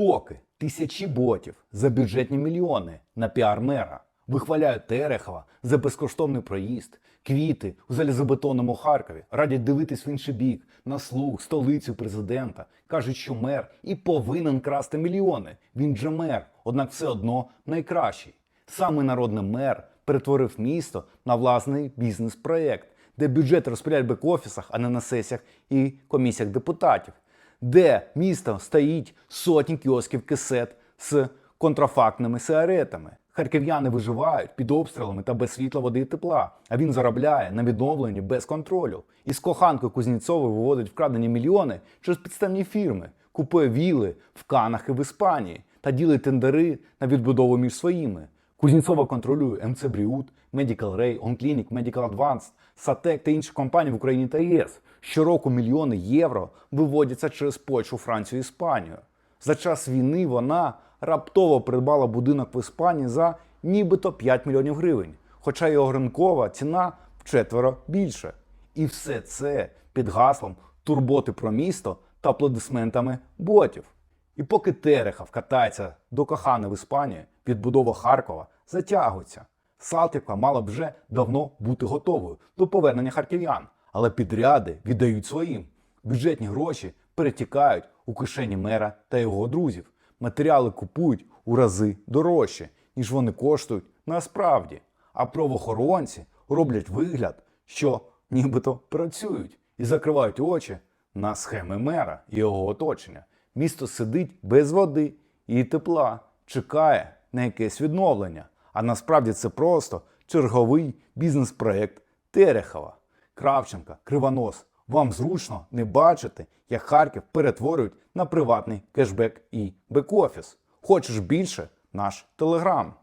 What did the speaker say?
Поки тисячі ботів за бюджетні мільйони на піар мера вихваляють Терехова за безкоштовний проїзд, квіти у залізобетонному Харкові радять дивитись в інший бік на слуг, столицю президента. кажуть, що мер і повинен красти мільйони. Він же мер, однак все одно найкращий. Саме народний мер перетворив місто на власний бізнес-проєкт, де бюджет розподіляють в бек-офісах, а не на сесіях і комісіях депутатів, де місто стоїть сотні кіосків кисет з контрафактними сигаретами. Харків'яни виживають під обстрілами та без світла, води і тепла, а він заробляє на відновленні без контролю. Із коханкою Кузнєцової виводить вкрадені мільйони через підставні фірми, купує віли в Канах і в Іспанії та ділить тендери на відбудову між своїми. Кузнєцова контролює МЦ Бріут, Medical Ray, OnClinic, Medical Advanced, Сатек та інші компанії в Україні та ЄС. Щороку мільйони євро виводяться через Польщу, Францію і Іспанію. За час війни вона раптово придбала будинок в Іспанії за нібито 5 мільйонів гривень, хоча його ринкова ціна вчетверо більше. І все це під гаслом турботи про місто та аплодисментами ботів. І поки Терехов катається до кохани в Іспанії, відбудова Харкова затягується. Салтівка мала б вже давно бути готовою до повернення харків'ян, але підряди віддають своїм. Бюджетні гроші перетікають у кишені мера та його друзів. Матеріали купують у рази дорожче, ніж вони коштують насправді. А правоохоронці роблять вигляд, що нібито працюють і закривають очі на схеми мера і його оточення. Місто сидить без води і тепла, чекає на якесь відновлення. А насправді це просто черговий бізнес-проект Терехова. Кравченка, Кривонос. Вам зручно не бачити, як Харків перетворюють на приватний кешбек і бек-офіс. Хочеш більше? Наш телеграм.